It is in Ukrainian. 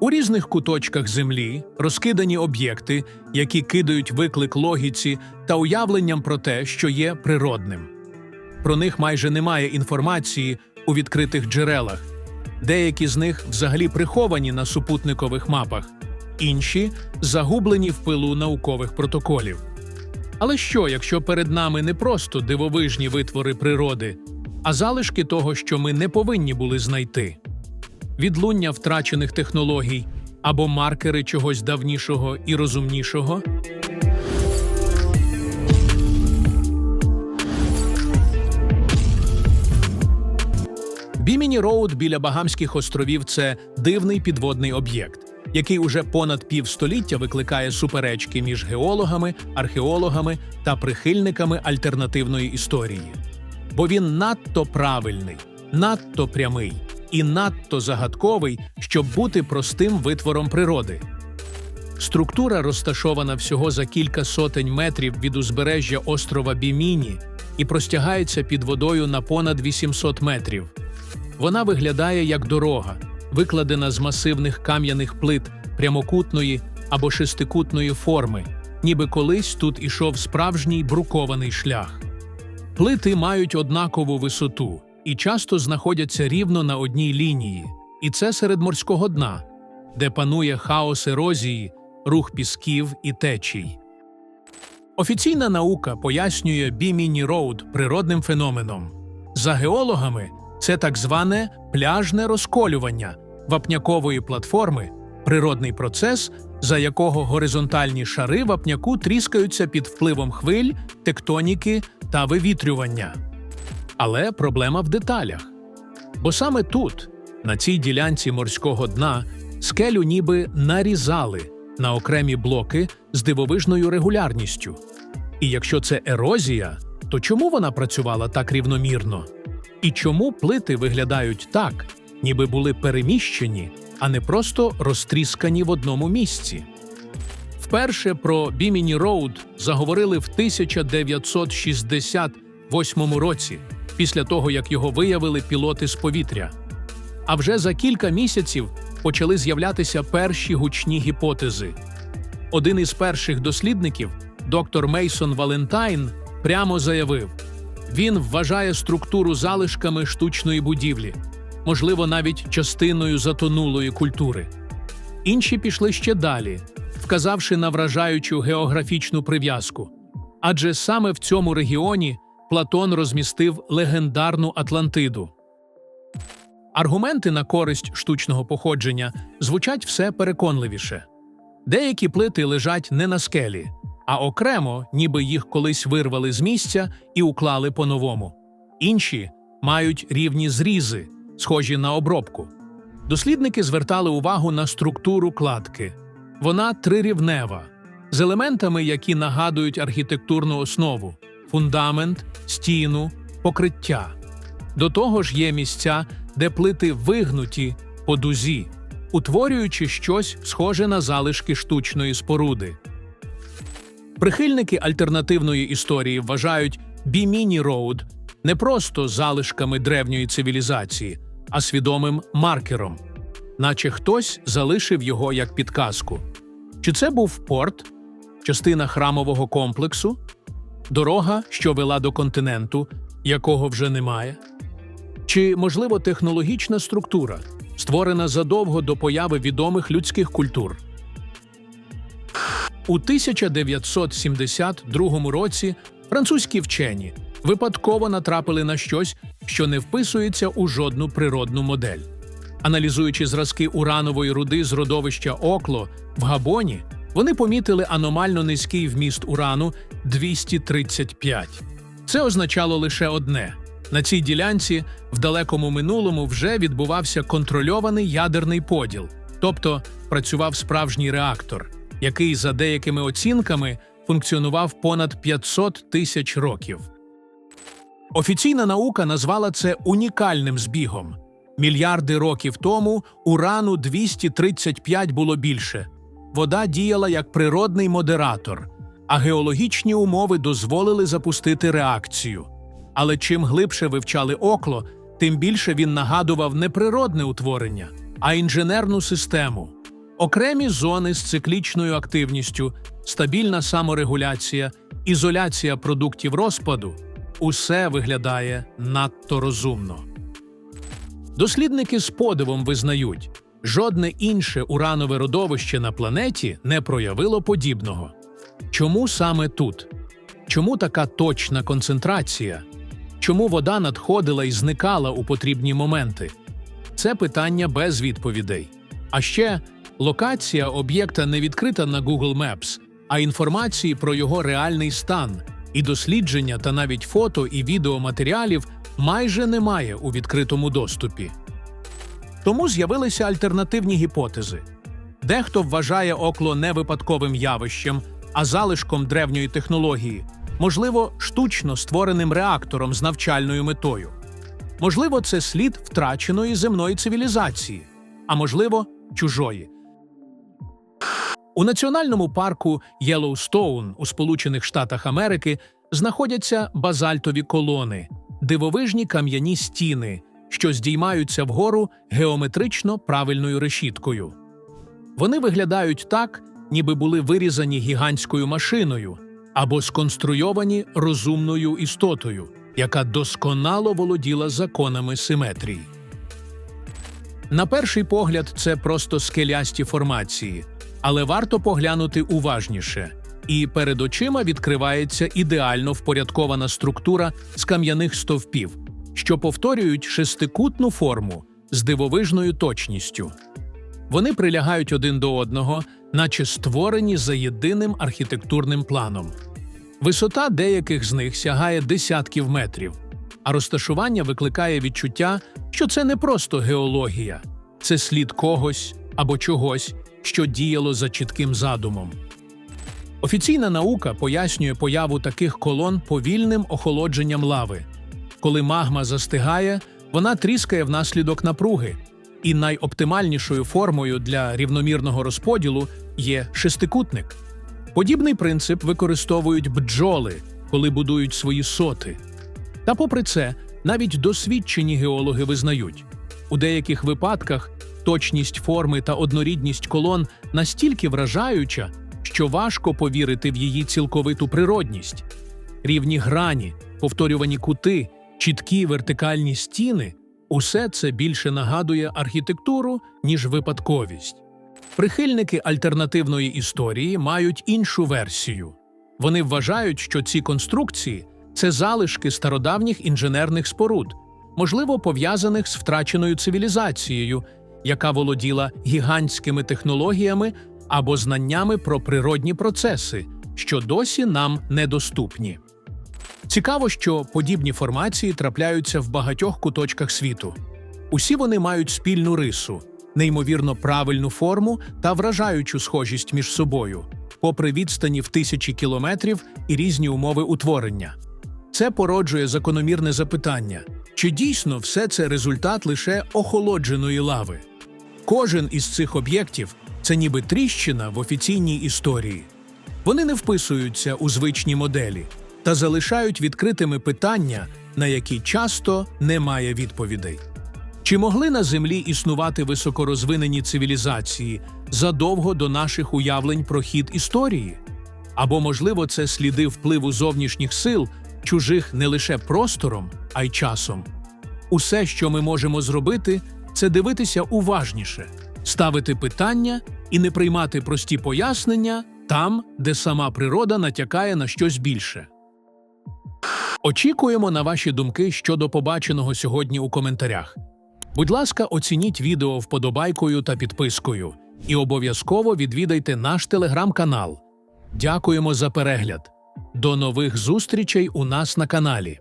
У різних куточках Землі розкидані об'єкти, які кидають виклик логіці та уявленням про те, що є природним. Про них майже немає інформації у відкритих джерелах. Деякі з них взагалі приховані на супутникових мапах, інші загублені в пилу наукових протоколів. Але що, якщо перед нами не просто дивовижні витвори природи, а залишки того, що ми не повинні були знайти? Відлуння втрачених технологій або маркери чогось давнішого і розумнішого? Біміні Роуд біля Багамських островів це дивний підводний об'єкт, який уже понад півстоліття викликає суперечки між геологами, археологами та прихильниками альтернативної історії. Бо він надто правильний, надто прямий і надто загадковий, щоб бути простим витвором природи. Структура розташована всього за кілька сотень метрів від узбережжя острова Біміні і простягається під водою на понад 800 метрів. Вона виглядає як дорога, викладена з масивних кам'яних плит прямокутної або шестикутної форми, ніби колись тут ішов справжній брукований шлях. Плити мають однакову висоту і часто знаходяться рівно на одній лінії, і це серед морського дна, де панує хаос ерозії, рух пісків і течій. Офіційна наука пояснює Біміні Роуд природним феноменом. За геологами це так зване пляжне розколювання вапнякової платформи, природний процес, за якого горизонтальні шари вапняку тріскаються під впливом хвиль, тектоніки та вивітрювання. Але проблема в деталях. Бо саме тут, на цій ділянці морського дна, скелю ніби нарізали на окремі блоки з дивовижною регулярністю. І якщо це ерозія, то чому вона працювала так рівномірно? І чому плити виглядають так, ніби були переміщені, а не просто розтріскані в одному місці? Вперше про Біміні Роуд заговорили в 1968 році, після того як його виявили пілоти з повітря. А вже за кілька місяців почали з'являтися перші гучні гіпотези. Один із перших дослідників, доктор Мейсон Валентайн, прямо заявив: він вважає структуру залишками штучної будівлі, можливо, навіть частиною затонулої культури. Інші пішли ще далі, вказавши на вражаючу географічну прив'язку. Адже саме в цьому регіоні Платон розмістив легендарну Атлантиду. Аргументи на користь штучного походження звучать все переконливіше. Деякі плити лежать не на скелі, а окремо, ніби їх колись вирвали з місця і уклали по-новому. Інші мають рівні зрізи, схожі на обробку. Дослідники звертали увагу на структуру кладки. Вона трирівнева, з елементами, які нагадують архітектурну основу фундамент, стіну, покриття. До того ж є місця, де плити вигнуті по дузі, утворюючи щось схоже на залишки штучної споруди. Прихильники альтернативної історії вважають Біміні Роуд не просто залишками древньої цивілізації, а свідомим маркером, наче хтось залишив його як підказку. Чи це був порт, частина храмового комплексу, дорога, що вела до континенту, якого вже немає? Чи, можливо, технологічна структура, створена задовго до появи відомих людських культур? У 1972 році французькі вчені випадково натрапили на щось, що не вписується у жодну природну модель. Аналізуючи зразки уранової руди з родовища Окло в Габоні, вони помітили аномально низький вміст урану 235. Це означало лише одне: на цій ділянці в далекому минулому вже відбувався контрольований ядерний поділ, тобто працював справжній реактор, який за деякими оцінками функціонував понад 500 тисяч років. Офіційна наука назвала це унікальним збігом. Мільярди років тому урану 235 було більше. Вода діяла як природний модератор, а геологічні умови дозволили запустити реакцію. Але чим глибше вивчали окло, тим більше він нагадував не природне утворення, а інженерну систему, окремі зони з циклічною активністю, стабільна саморегуляція, ізоляція продуктів розпаду усе виглядає надто розумно. Дослідники з подивом визнають, жодне інше уранове родовище на планеті не проявило подібного. Чому саме тут? Чому така точна концентрація? Чому вода надходила і зникала у потрібні моменти? Це питання без відповідей. А ще локація об'єкта не відкрита на Google Maps, а інформації про його реальний стан, і дослідження та навіть фото і відеоматеріалів майже немає у відкритому доступі. Тому з'явилися альтернативні гіпотези. Дехто вважає окло не випадковим явищем, а залишком древньої технології, можливо, штучно створеним реактором з навчальною метою. Можливо, це слід втраченої земної цивілізації, а можливо, чужої. У національному парку Єлоустоун у Сполучених Штатах Америки знаходяться базальтові колони, дивовижні кам'яні стіни, що здіймаються вгору геометрично правильною решіткою. Вони виглядають так, ніби були вирізані гігантською машиною або сконструйовані розумною істотою, яка досконало володіла законами симетрії. На перший погляд, це просто скелясті формації, але варто поглянути уважніше. І перед очима відкривається ідеально впорядкована структура з кам'яних стовпів, що повторюють шестикутну форму з дивовижною точністю. Вони прилягають один до одного, наче створені за єдиним архітектурним планом. Висота деяких з них сягає десятків метрів, а розташування викликає відчуття, що це не просто геологія, це слід когось або чогось, що діяло за чітким задумом. Офіційна наука пояснює появу таких колон повільним охолодженням лави. Коли магма застигає, вона тріскає внаслідок напруги, і найоптимальнішою формою для рівномірного розподілу є шестикутник. Подібний принцип використовують бджоли, коли будують свої соти. Та попри це, навіть досвідчені геологи визнають, у деяких випадках точність форми та однорідність колон настільки вражаюча, що важко повірити в її цілковиту природність. Рівні грані, повторювані кути, чіткі вертикальні стіни усе це більше нагадує архітектуру, ніж випадковість. Прихильники альтернативної історії мають іншу версію. Вони вважають, що ці конструкції це залишки стародавніх інженерних споруд, можливо, пов'язаних з втраченою цивілізацією, яка володіла гігантськими технологіями або знаннями про природні процеси, що досі нам недоступні. Цікаво, що подібні формації трапляються в багатьох куточках світу. Усі вони мають спільну рису, неймовірно правильну форму та вражаючу схожість між собою, попри відстані в тисячі кілометрів і різні умови утворення. Це породжує закономірне запитання: чи дійсно все це результат лише охолодженої лави? Кожен із цих об'єктів це ніби тріщина в офіційній історії. Вони не вписуються у звичні моделі та залишають відкритими питання, на які часто немає відповідей. Чи могли на Землі існувати високорозвинені цивілізації задовго до наших уявлень про хід історії? Або, можливо, це сліди впливу зовнішніх сил, чужих не лише простором, а й часом? Усе, що ми можемо зробити, це дивитися уважніше, ставити питання і не приймати прості пояснення там, де сама природа натякає на щось більше. Очікуємо на ваші думки щодо побаченого сьогодні у коментарях. Будь ласка, оцініть відео вподобайкою та підпискою і обов'язково відвідайте наш телеграм-канал. Дякуємо за перегляд. До нових зустрічей у нас на каналі.